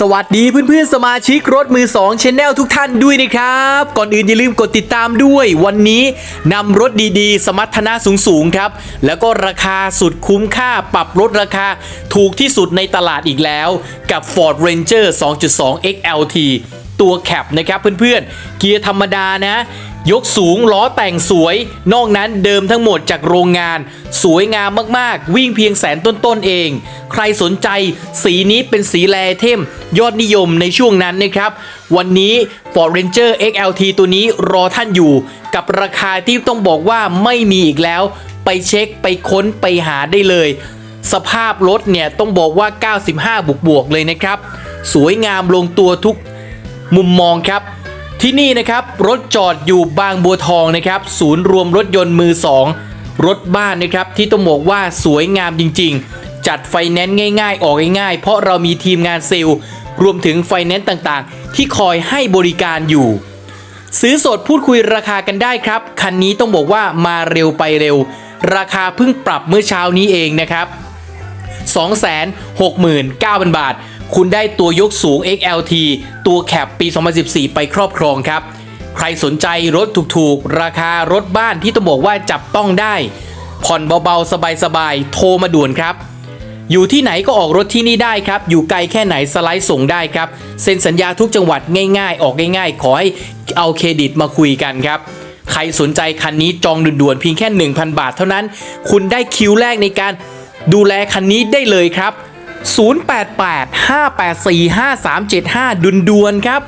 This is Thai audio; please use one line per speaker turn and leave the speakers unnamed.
สวัสดีเพื่อนๆ สมาชิกรถมือ2 Channel ทุกท่านด้วยนะครับ ก่อนอื่นอย่าลืมกดติดตามด้วย วันนี้นำรถดีๆ สมรรถนะสูงๆ ครับ แล้วก็ราคาสุดคุ้มค่าปรับลดราคาถูกที่สุดในตลาดอีกแล้ว กับ Ford Ranger 2.2 XLT ตัวแคปนะครับเพื่อนๆ เกียร์ธรรมดานะ ยกสูงล้อแต่งสวย นอกนั้นเดิมทั้งหมดจากโรงงาน สวยงามมากๆ วิ่งเพียงแสนต้นๆเอง ใครสนใจสีนี้เป็นสีแลเทม ยอดนิยมในช่วงนั้นนะครับ วันนี้ Ford Ranger XLT ตัวนี้รอท่านอยู่ กับราคาที่ต้องบอกว่าไม่มีอีกแล้ว ไปเช็คไปค้นไปหาได้เลย สภาพรถเนี่ยต้องบอกว่า 95 บวกบวกๆเลยนะครับ สวยงามลงตัวทุกมุมมองครับ ที่นี่นะครับรถจอดอยู่บางบัวทองนะครับ ศูนย์รวมรถยนต์มือ2รถบ้านนะครับที่ต้องบอกว่าสวยงามจริง ๆ จัดไฟแนนซ์ง่าย ๆ ออกง่ายๆ เพราะเรามีทีมงานเซลล์รวมถึงไฟแนนซ์ต่างๆ ที่คอยให้บริการอยู่ ซื้อสดพูดคุยราคากันได้ครับ คันนี้ต้องบอกว่ามาเร็วไปเร็ว ราคาเพิ่งปรับเมื่อเช้านี้เองนะครับ 269,000 บาท คุณได้ตัวยกสูง XLT ตัวแคปปี 2014 ไปครอบครองครับ ใครสนใจรถถูกๆ ราคารถบ้านที่ต้องบอกว่าจับต้องได้ ผ่อนเบาๆ สบายๆ โทรมาด่วนครับ อยู่ที่ไหนก็ออกรถที่นี่ได้ครับ อยู่ไกลแค่ไหนสไลด์ส่งได้ครับ เซ็นสัญญาทุกจังหวัดง่ายๆ ออกง่ายๆ ขอให้เอาเครดิตมาคุยกันครับใครสนใจคันนี้จองด่วนๆเพียงแค่ 1,000 บาทเท่านั้น คุณได้คิวแรกในการดูแลคันนี้ได้เลยครับ 088 584 5375ดุนดวนครับ